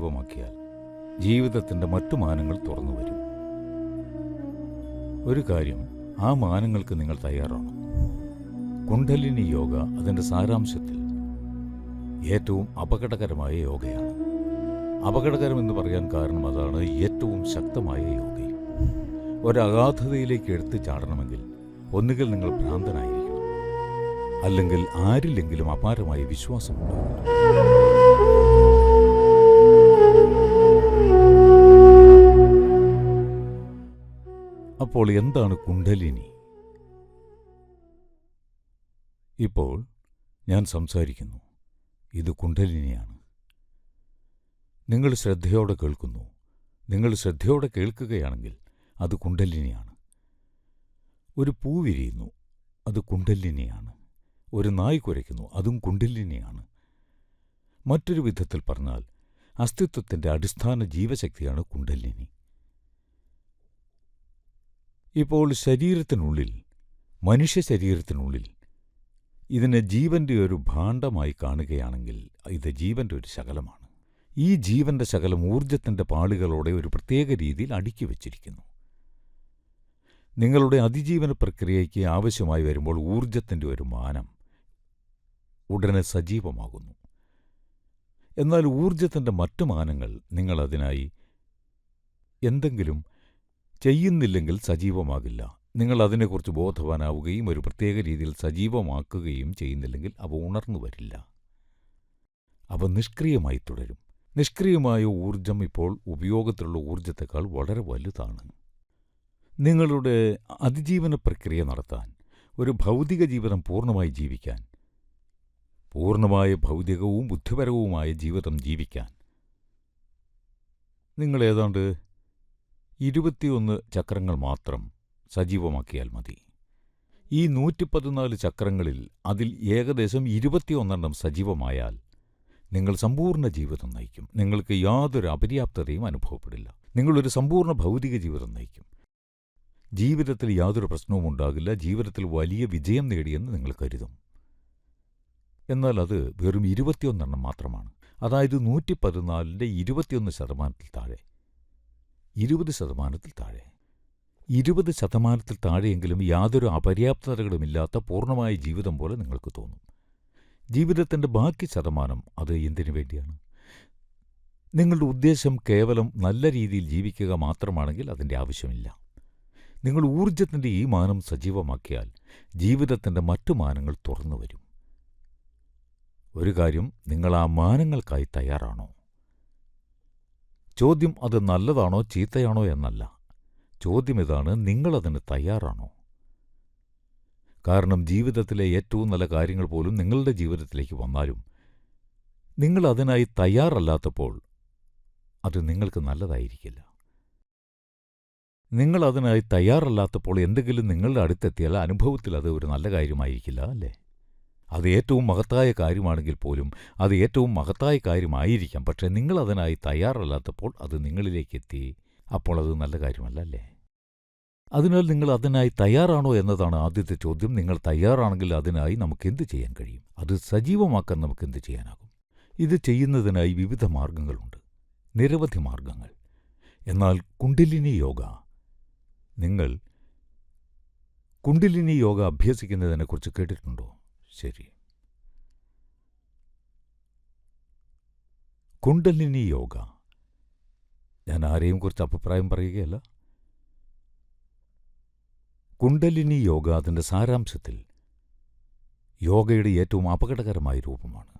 സജീവമാക്കിയാൽ ജീവിതത്തിന്റെ മറ്റു മാനങ്ങൾ തുറന്നു വരും. ഒരു കാര്യം ആ മാനങ്ങൾക്ക് നിങ്ങൾ തയ്യാറാണോ. കുണ്ഡലിനി യോഗ അതിന്റെ സാരാംശത്തിൽ ഏറ്റവും അപകടകരമായ യോഗയാണ്. അപകടകരമെന്ന് പറയാൻ കാരണം അതാണ് ഏറ്റവും ശക്തമായ യോഗയും ഒരഗാധതയിലേക്ക് എടുത്തു ചാടണമെങ്കിൽ ഒന്നുകിൽ നിങ്ങൾ ഭ്രാന്തനായിരിക്കണം. അല്ലെങ്കിൽ ആരില്ലെങ്കിലും അപാരമായ വിശ്വാസമുണ്ടാകും അപ്പോൾ എന്താണ് കുണ്ഡലിനി ഇപ്പോൾ ഞാൻ സംസാരിക്കുന്നു. ഇത് കുണ്ഡലിനിയാണ് നിങ്ങൾ ശ്രദ്ധയോടെ കേൾക്കുന്നു. നിങ്ങൾ ശ്രദ്ധയോടെ കേൾക്കുകയാണെങ്കിൽ അത് കുണ്ഡലിനിയാണ് ഒരു പൂ വിരിയുന്നു അത് കുണ്ഡലിനിയാണ് ഒരു നായ് കുരയ്ക്കുന്നു അതും കുണ്ഡലിനിയാണ് മറ്റൊരു വിധത്തിൽ പറഞ്ഞാൽ അസ്തിത്വത്തിന്റെ അടിസ്ഥാന ജീവശക്തിയാണ് കുണ്ഡലിനി ഇപ്പോൾ ശരീരത്തിനുള്ളിൽ മനുഷ്യ ശരീരത്തിനുള്ളിൽ ഇതിനെ ജീവന്റെ ഒരു ഭാണ്ഡമായി കാണുകയാണെങ്കിൽ ഇത് ജീവന്റെ ഒരു ശകലമാണ്. ഈ ജീവന്റെ ശകലം ഊർജത്തിന്റെ പാളികളോടെ ഒരു പ്രത്യേക രീതിയിൽ അടുക്കി വച്ചിരിക്കുന്നു. നിങ്ങളുടെ അതിജീവന പ്രക്രിയയ്ക്ക് ആവശ്യമായി വരുമ്പോൾ ഊർജത്തിന്റെ ഒരു മാനം ഉടനെ സജീവമാകുന്നു. എന്നാൽ ഊർജത്തിന്റെ മറ്റു മാനങ്ങൾ നിങ്ങളതിനായി എന്തെങ്കിലും ചെയ്യുന്നില്ലെങ്കിൽ സജീവമാകില്ല. നിങ്ങൾ അതിനെക്കുറിച്ച് ബോധവാനാവുകയും ഒരു പ്രത്യേക രീതിയിൽ സജീവമാക്കുകയും ചെയ്യുന്നില്ലെങ്കിൽ അവ ഉണർന്നു വരില്ല. അവ നിഷ്ക്രിയമായി തുടരും. നിഷ്ക്രിയമായ ഊർജം ഇപ്പോൾ ഉപയോഗത്തിലുള്ള ഊർജത്തെക്കാൾ വളരെ വലുതാണ്. നിങ്ങളുടെ അതിജീവന പ്രക്രിയ നടത്താൻ ഒരു ഭൗതിക ജീവിതം പൂർണമായി ജീവിക്കാൻ പൂർണമായ ഭൗതികവും ബുദ്ധിപരവുമായ ജീവിതം ജീവിക്കാൻ. നിങ്ങൾ ഏതാണ്ട് ഇരുപത്തിയൊന്ന് ചക്രങ്ങൾ മാത്രം സജീവമാക്കിയാൽ മതി. ഈ നൂറ്റിപ്പതിനാല് ചക്രങ്ങളിൽ അതിൽ ഏകദേശം ഇരുപത്തിയൊന്നെണ്ണം സജീവമായാൽ നിങ്ങൾ സമ്പൂർണ ജീവിതം നയിക്കും. നിങ്ങൾക്ക് യാതൊരു അപര്യാപ്തതയും അനുഭവപ്പെടില്ല. നിങ്ങളൊരു സമ്പൂർണ ഭൗതിക ജീവിതം നയിക്കും. ജീവിതത്തിൽ യാതൊരു പ്രശ്നവും ഉണ്ടാകില്ല. ജീവിതത്തിൽ വലിയ വിജയം നേടിയെന്ന് നിങ്ങൾ കരുതും. എന്നാൽ അത് വെറും ഇരുപത്തിയൊന്നെണ്ണം മാത്രമാണ്. അതായത് നൂറ്റി പതിനാലിന്റെ ഇരുപത്തിയൊന്ന് ശതമാനത്തിൽ താഴെ. ഇരുപത് ശതമാനത്തിൽ താഴെ. ഇരുപത് ശതമാനത്തിൽ താഴെയെങ്കിലും യാതൊരു അപര്യാപ്തതകളുമില്ലാത്ത പൂർണമായ ജീവിതം പോലെ നിങ്ങൾക്ക് തോന്നും. ജീവിതത്തിന്റെ ബാക്കി ശതമാനം അത് എന്തിനു വേണ്ടിയാണ്? നിങ്ങളുടെ ഉദ്ദേശം കേവലം നല്ല രീതിയിൽ ജീവിക്കുക മാത്രമാണെങ്കിൽ അതിന്റെ ആവശ്യമില്ല. നിങ്ങൾ ഊർജത്തിന്റെ ഈ മാനം സജീവമാക്കിയാൽ ജീവിതത്തിന്റെ മറ്റു മാനങ്ങൾ തുറന്നു വരും. ഒരു കാര്യം നിങ്ങൾ ആ മാനങ്ങൾക്കായി തയ്യാറാണോ? ചോദ്യം അത് നല്ലതാണോ ചീത്തയാണോ എന്നല്ല. ചോദ്യം ഇതാണ് നിങ്ങളതിന് തയ്യാറാണോ? കാരണം ജീവിതത്തിലെ ഏറ്റവും നല്ല കാര്യങ്ങൾ പോലും നിങ്ങളുടെ ജീവിതത്തിലേക്ക് വന്നാലും നിങ്ങൾ അതിനായി തയ്യാറല്ലാത്തപ്പോൾ അത് നിങ്ങൾക്ക് നല്ലതായിരിക്കില്ല. നിങ്ങൾ അതിനായി തയ്യാറല്ലാത്തപ്പോൾ എന്തെങ്കിലും നിങ്ങളുടെ അടുത്തെത്തിയാൽ അനുഭവത്തിൽ അത് ഒരു നല്ല കാര്യമായിരിക്കില്ല അല്ലേ? അത് ഏറ്റവും മഹത്തായ കാര്യമാണെങ്കിൽ പോലും അത് ഏറ്റവും മഹത്തായ കാര്യമായിരിക്കാം. പക്ഷേ നിങ്ങൾ അതിനായി തയ്യാറല്ലാത്തപ്പോൾ അത് നിങ്ങളിലേക്ക് എത്തി. അപ്പോൾ അത് നല്ല കാര്യമല്ല അല്ലേ? അതിനാൽ നിങ്ങൾ അതിനായി തയ്യാറാണോ എന്നതാണ് ആദ്യത്തെ ചോദ്യം. നിങ്ങൾ തയ്യാറാണെങ്കിൽ അതിനായി നമുക്ക് എന്ത് ചെയ്യാൻ കഴിയും? അത് സജീവമാക്കാൻ നമുക്ക് എന്ത് ചെയ്യാനാകും? ഇത് ചെയ്യുന്നതിനായി വിവിധ മാർഗങ്ങളുണ്ട്. നിരവധി മാർഗങ്ങൾ. എന്നാൽ കുണ്ടിലിനി യോഗ. നിങ്ങൾ കുണ്ടിലിനി യോഗ അഭ്യസിക്കുന്നതിനെക്കുറിച്ച് കേട്ടിട്ടുണ്ടോ? ശരി. കുണ്ടലിനി യോഗ. ഞാൻ ആരെയും കുറിച്ച് അഭിപ്രായം പറയുകയല്ല. കുണ്ടലിനി യോഗ അതിന്റെ സാരാംശത്തിൽ യോഗയുടെ ഏറ്റവും അപകടകരമായ രൂപമാണ്.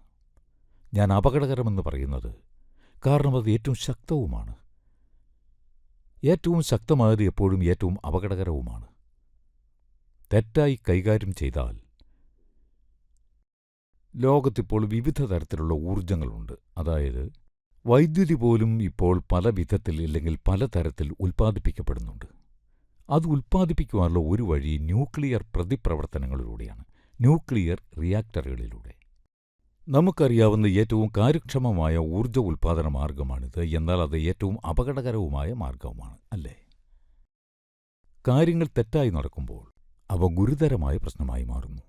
ഞാൻ അപകടകരമെന്ന് പറയുന്നത് കാരണം അത് ഏറ്റവും ശക്തവുമാണ്. ഏറ്റവും ശക്തമായത് എപ്പോഴും ഏറ്റവും അപകടകരവുമാണ്. തെറ്റായി കൈകാര്യം ചെയ്താൽ ലോകത്തിപ്പോൾ വിവിധ തരത്തിലുള്ള ഊർജങ്ങളുണ്ട് അതായത് വൈദ്യുതി പോലും ഇപ്പോൾ പല വിധത്തിൽ ഇല്ലെങ്കിൽ പലതരത്തിൽ ഉൽപ്പാദിപ്പിക്കപ്പെടുന്നുണ്ട്. അത് ഉൽപ്പാദിപ്പിക്കുവാനുള്ള ഒരു വഴി ന്യൂക്ലിയർ പ്രതിപ്രവർത്തനങ്ങളിലൂടെയാണ്. ന്യൂക്ലിയർ റിയാക്ടറുകളിലൂടെ. നമുക്കറിയാവുന്ന ഏറ്റവും കാര്യക്ഷമമായ ഊർജ ഉൽപ്പാദന മാർഗമാണിത്. എന്നാൽ അത് ഏറ്റവും അപകടകരവുമായ മാർഗവുമാണ് അല്ലേ? കാര്യങ്ങൾ തെറ്റായി നടക്കുമ്പോൾ അവ ഗുരുതരമായ പ്രശ്നമായി മാറുന്നു.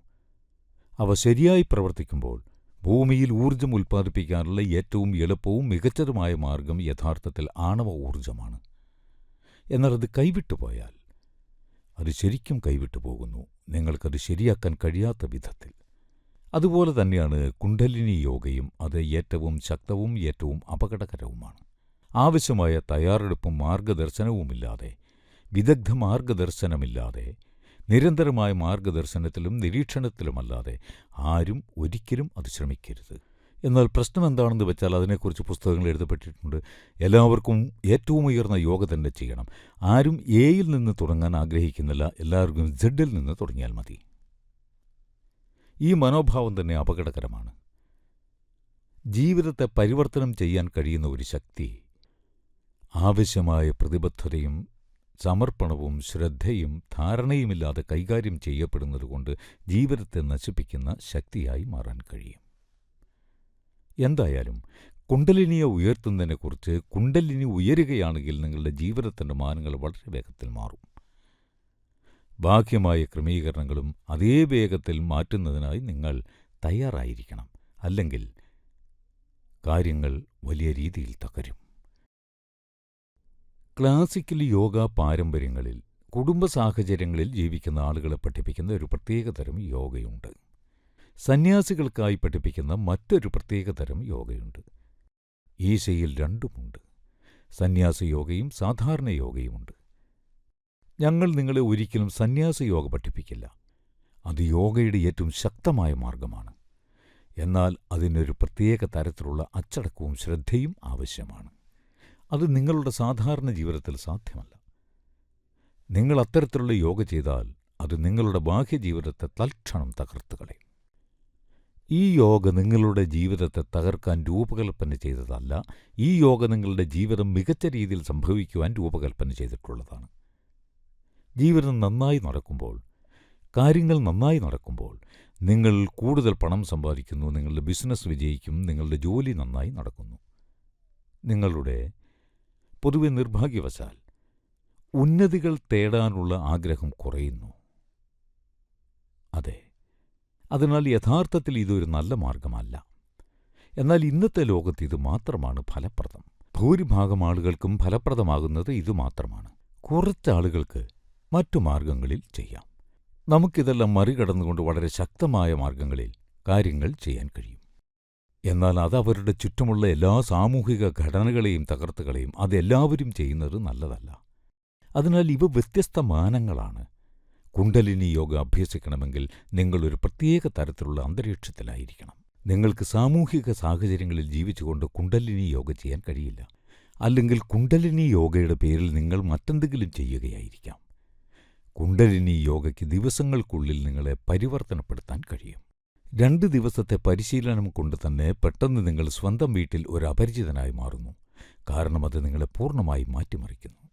അവ ശരിയായി പ്രവർത്തിക്കുമ്പോൾ ഭൂമിയിൽ ഊർജം ഉൽപ്പാദിപ്പിക്കാനുള്ള ഏറ്റവും എളുപ്പവും മികച്ചതുമായ മാർഗം യഥാർത്ഥത്തിൽ ആണവ ഊർജമാണ് എന്നാൽ അത് കൈവിട്ടുപോയാൽ അത് ശരിക്കും കൈവിട്ടു പോകുന്നു. നിങ്ങൾക്കത് ശരിയാക്കാൻ കഴിയാത്ത വിധത്തിൽ. അതുപോലെ തന്നെയാണ് കുണ്ടലിനി യോഗയും അത് ഏറ്റവും ശക്തവും ഏറ്റവും അപകടകരവുമാണ്. ആവശ്യമായ തയ്യാറെടുപ്പും മാർഗദർശനവുമില്ലാതെ വിദഗ്ധ മാർഗദർശനമില്ലാതെ നിരന്തരമായ മാർഗദർശനത്തിലും നിരീക്ഷണത്തിലുമല്ലാതെ ആരും ഒരിക്കലും അത് ശ്രമിക്കരുത്. എന്നാൽ പ്രശ്നം എന്താണെന്ന് വെച്ചാൽ അതിനെക്കുറിച്ച് പുസ്തകങ്ങൾ എഴുതപ്പെട്ടിട്ടുണ്ട്. എല്ലാവർക്കും ഏറ്റവും ഉയർന്ന യോഗ തന്നെ ചെയ്യണം. ആരും എയിൽ നിന്ന് തുടങ്ങാൻ ആഗ്രഹിക്കുന്നില്ല. എല്ലാവർക്കും ജെഡിൽ നിന്ന് തുടങ്ങിയാൽ മതി. ഈ മനോഭാവം തന്നെ അപകടകരമാണ്. ജീവിതത്തെ പരിവർത്തനം ചെയ്യാൻ കഴിയുന്ന ഒരു ശക്തി ആവശ്യമായ പ്രതിബദ്ധതയും സമർപ്പണവും ശ്രദ്ധയും ധാരണയുമില്ലാതെ കൈകാര്യം ചെയ്യപ്പെടുന്നതുകൊണ്ട് ജീവിതത്തെ നശിപ്പിക്കുന്ന ശക്തിയായി മാറാൻ കഴിയും. എന്തായാലും കുണ്ടലിനിയെ ഉയർത്തുന്നതിനെക്കുറിച്ച് കുണ്ടലിനി ഉയരുകയാണെങ്കിൽ നിങ്ങളുടെ ജീവിതത്തിന്റെ മാനങ്ങൾ വളരെ വേഗത്തിൽ മാറും. ബാഹ്യമായ ക്രമീകരണങ്ങളും അതേ വേഗത്തിൽ മാറ്റുന്നതിനായി നിങ്ങൾ തയ്യാറായിരിക്കണം. അല്ലെങ്കിൽ കാര്യങ്ങൾ വലിയ രീതിയിൽ തകരും. ക്ലാസിക്കൽ യോഗ പാരമ്പര്യങ്ങളിൽ കുടുംബ സാഹചര്യങ്ങളിൽ ജീവിക്കുന്ന ആളുകളെ പഠിപ്പിക്കുന്ന ഒരു പ്രത്യേകതരം യോഗയുണ്ട്. സന്യാസികൾക്കായി പഠിപ്പിക്കുന്ന മറ്റൊരു പ്രത്യേകതരം യോഗയുണ്ട്. ഈശയിൽ രണ്ടുമുണ്ട്. സന്യാസ യോഗയും സാധാരണ യോഗയുമുണ്ട് ഞങ്ങൾ നിങ്ങളെ ഒരിക്കലും സന്യാസ യോഗ പഠിപ്പിക്കില്ല. അത് യോഗയുടെ ഏറ്റവും ശക്തമായ മാർഗമാണ്. എന്നാൽ അതിനൊരു പ്രത്യേക തരത്തിലുള്ള അച്ചടക്കവും ശ്രദ്ധയും ആവശ്യമാണ്. അത് നിങ്ങളുടെ സാധാരണ ജീവിതത്തിൽ സാധ്യമല്ല. നിങ്ങൾ അത്തരത്തിലുള്ള യോഗ ചെയ്താൽ അത് നിങ്ങളുടെ ബാഹ്യജീവിതത്തെ തൽക്ഷണം തകർത്ത് കളയും. ഈ യോഗ നിങ്ങളുടെ ജീവിതത്തെ തകർക്കാൻ രൂപകൽപ്പന ചെയ്തതല്ല ഈ യോഗ നിങ്ങളുടെ ജീവിതം മികച്ച രീതിയിൽ സംഭവിക്കുവാൻ രൂപകൽപ്പന ചെയ്തിട്ടുള്ളതാണ്. ജീവിതം നന്നായി നടക്കുമ്പോൾ കാര്യങ്ങൾ നന്നായി നടക്കുമ്പോൾ നിങ്ങൾ കൂടുതൽ പണം സമ്പാദിക്കുന്നു നിങ്ങളുടെ ബിസിനസ് വിജയിക്കും നിങ്ങളുടെ ജോലി നന്നായി നടക്കുന്നു. നിങ്ങളുടെ പൊതുവെ നിർഭാഗ്യവശാൽ ഉന്നതികൾ തേടാനുള്ള ആഗ്രഹം കുറയുന്നു. അതെ അതിനാൽ യഥാർത്ഥത്തിൽ ഇതൊരു നല്ല മാർഗമല്ല എന്നാൽ ഇന്നത്തെ ലോകത്ത് ഇത് മാത്രമാണ് ഫലപ്രദം. ഭൂരിഭാഗം ആളുകൾക്കും ഫലപ്രദമാകുന്നത് ഇതുമാത്രമാണ് കുറച്ചാളുകൾക്ക് മറ്റു മാർഗങ്ങളിൽ ചെയ്യാം. നമുക്കിതെല്ലാം മറികടന്നുകൊണ്ട് വളരെ ശക്തമായ മാർഗങ്ങളിൽ കാര്യങ്ങൾ ചെയ്യാൻ കഴിയും. എന്നാൽ അത് അവരുടെ ചുറ്റുമുള്ള എല്ലാ സാമൂഹിക ഘടനകളെയും തകർത്തുകളെയും അതെല്ലാവരും ചെയ്യുന്നത് നല്ലതല്ല. അതിനാൽ ഇവ വ്യത്യസ്ത മാനങ്ങളാണ്. കുണ്ടലിനി യോഗ അഭ്യസിക്കണമെങ്കിൽ നിങ്ങൾ ഒരു പ്രത്യേക തരത്തിലുള്ള അന്തരീക്ഷത്തിലായിരിക്കണം. നിങ്ങൾക്ക് സാമൂഹിക സാഹചര്യങ്ങളിൽ ജീവിച്ചുകൊണ്ട് കുണ്ടലിനി യോഗ ചെയ്യാൻ കഴിയില്ല. അല്ലെങ്കിൽ കുണ്ടലിനി യോഗയുടെ പേരിൽ നിങ്ങൾ മറ്റെന്തെങ്കിലും ചെയ്യുകയായിരിക്കാം. കുണ്ടലിനി യോഗയ്ക്ക് ദിവസങ്ങൾക്കുള്ളിൽ നിങ്ങളെ പരിവർത്തനപ്പെടുത്താൻ കഴിയും. രണ്ട് ദിവസത്തെ പരിശീലനം കൊണ്ട് തന്നെ പെട്ടെന്ന് നിങ്ങൾ സ്വന്തം വീട്ടിൽ ഒരു അപരിചിതനായി മാറുന്നു. കാരണം അത് നിങ്ങളെ പൂർണമായി മാറ്റിമറിക്കുന്നു.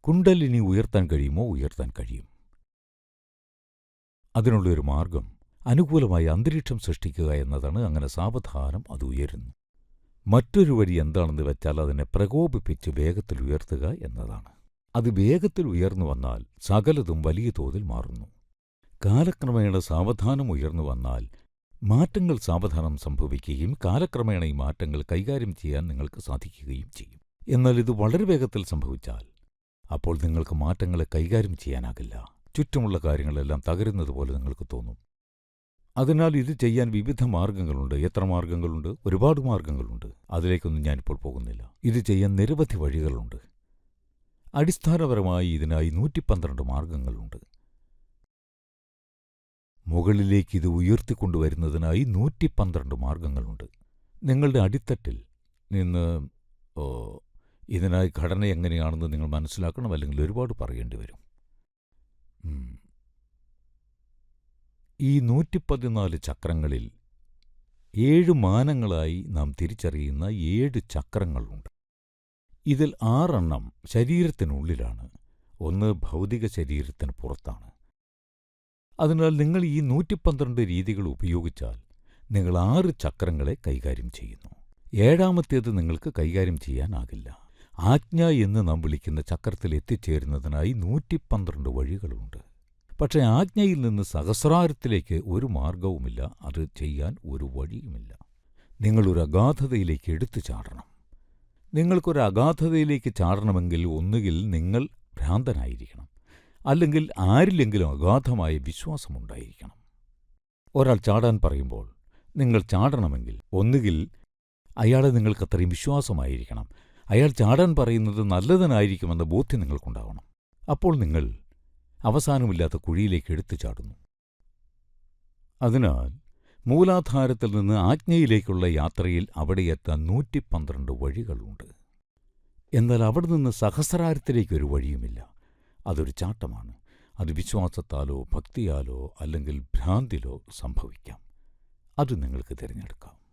കുണ്ടലിനി ഉയർത്താൻ കഴിയുമോ? ഉയർത്താൻ കഴിയും. അതിനുള്ളൊരു മാർഗം അനുകൂലമായ അന്തരീക്ഷം സൃഷ്ടിക്കുക എന്നതാണ്. അങ്ങനെ സാവധാനം അത് ഉയരുന്നു. മറ്റൊരു വഴി എന്താണെന്ന് വെച്ചാൽ അതിനെ പ്രകോപിപ്പിച്ച് വേഗത്തിൽ ഉയർത്തുക എന്നതാണ്. അത് വേഗത്തിൽ ഉയർന്നു വന്നാൽ സകലതും വലിയ തോതിൽ മാറുന്നു. കാലക്രമേണ സാവധാനം ഉയർന്നു വന്നാൽ മാറ്റങ്ങൾ സാവധാനം സംഭവിക്കുകയും കാലക്രമേണ ഈ മാറ്റങ്ങൾ കൈകാര്യം ചെയ്യാൻ നിങ്ങൾക്ക് സാധിക്കുകയും ചെയ്യും. എന്നാൽ ഇത് വളരെ വേഗത്തിൽ സംഭവിച്ചാൽ അപ്പോൾ നിങ്ങൾക്ക് മാറ്റങ്ങളെ കൈകാര്യം ചെയ്യാനാകില്ല. ചുറ്റുമുള്ള കാര്യങ്ങളെല്ലാം തകരുന്നത് പോലെ നിങ്ങൾക്ക് തോന്നും. അതിനാൽ ഇത് ചെയ്യാൻ വിവിധ മാർഗങ്ങളുണ്ട്. എത്ര മാർഗങ്ങളുണ്ട്? ഒരുപാട് മാർഗങ്ങളുണ്ട്. അതിലേക്കൊന്നും ഞാനിപ്പോൾ പോകുന്നില്ല. ഇത് ചെയ്യാൻ നിരവധി വഴികളുണ്ട്. അടിസ്ഥാനപരമായി ഇതിനായി നൂറ്റിപ്പന്ത്രണ്ട് മാർഗങ്ങളുണ്ട്. മുകളിലേക്ക് ഇത് ഉയർത്തിക്കൊണ്ടുവരുന്നതിനായി നൂറ്റി പന്ത്രണ്ട് മാർഗങ്ങളുണ്ട് നിങ്ങളുടെ അടിത്തട്ടിൽ നിന്ന് ഇതിനായി ഘടന എങ്ങനെയാണെന്ന് നിങ്ങൾ മനസ്സിലാക്കണം അല്ലെങ്കിൽ ഒരുപാട് പറയേണ്ടി വരും. ഈ നൂറ്റിപ്പതിനാല് ചക്രങ്ങളിൽ ഏഴ് മാനങ്ങളായി നാം തിരിച്ചറിയുന്ന ഏഴ് ചക്രങ്ങളുണ്ട്. ഇതിൽ ആറെണ്ണം ശരീരത്തിനുള്ളിലാണ് ഒന്ന് ഭൗതിക ശരീരത്തിന് പുറത്താണ്. അതിനാൽ നിങ്ങൾ ഈ നൂറ്റിപ്പന്ത്രണ്ട് രീതികൾ ഉപയോഗിച്ചാൽ നിങ്ങൾ ആറ് ചക്രങ്ങളെ കൈകാര്യം ചെയ്യുന്നു. ഏഴാമത്തേത് നിങ്ങൾക്ക് കൈകാര്യം ചെയ്യാനാകില്ല. ആജ്ഞ എന്ന് നാം വിളിക്കുന്ന ചക്രത്തിൽ എത്തിച്ചേരുന്നതിനായി നൂറ്റിപ്പന്ത്രണ്ട് വഴികളുണ്ട്. പക്ഷേ ആജ്ഞയിൽ നിന്ന് സഹസ്രാരത്തിലേക്ക് ഒരു മാർഗവുമില്ല അത് ചെയ്യാൻ ഒരു വഴിയുമില്ല. നിങ്ങളൊരു അഗാധതയിലേക്ക് എടുത്തു ചാടണം. നിങ്ങൾക്കൊരു അഗാധതയിലേക്ക് ചാടണമെങ്കിൽ ഒന്നുകിൽ നിങ്ങൾ ഭ്രാന്തനായിരിക്കണം. അല്ലെങ്കിൽ ആരിലെങ്കിലും അഗാധമായ വിശ്വാസമുണ്ടായിരിക്കണം. ഒരാൾ ചാടാൻ പറയുമ്പോൾ നിങ്ങൾ ചാടണമെങ്കിൽ ഒന്നുകിൽ അയാളെ നിങ്ങൾക്കത്രയും വിശ്വാസമായിരിക്കണം. അയാൾ ചാടാൻ പറയുന്നത് നല്ലതിനായിരിക്കുമെന്ന ബോധ്യം നിങ്ങൾക്കുണ്ടാവണം. അപ്പോൾ നിങ്ങൾ അവസാനമില്ലാത്ത കുഴിയിലേക്ക് എടുത്തു ചാടുന്നു. അതിനാൽ മൂലാധാരത്തിൽ നിന്ന് ആജ്ഞയിലേക്കുള്ള യാത്രയിൽ അവിടെ എത്താൻ നൂറ്റിപ്പന്ത്രണ്ട് വഴികളുണ്ട്. എന്നാൽ അവിടെ നിന്ന് സഹസ്രാരത്തിലേക്കൊരു വഴിയുമില്ല. അതൊരു ചാട്ടമാണ്. അത് വിശ്വാസത്താലോ ഭക്തിയാലോ അല്ലെങ്കിൽ ഭ്രാന്തിലോ സംഭവിക്കാം. അത് നിങ്ങൾക്ക് തിരഞ്ഞെടുക്കാം.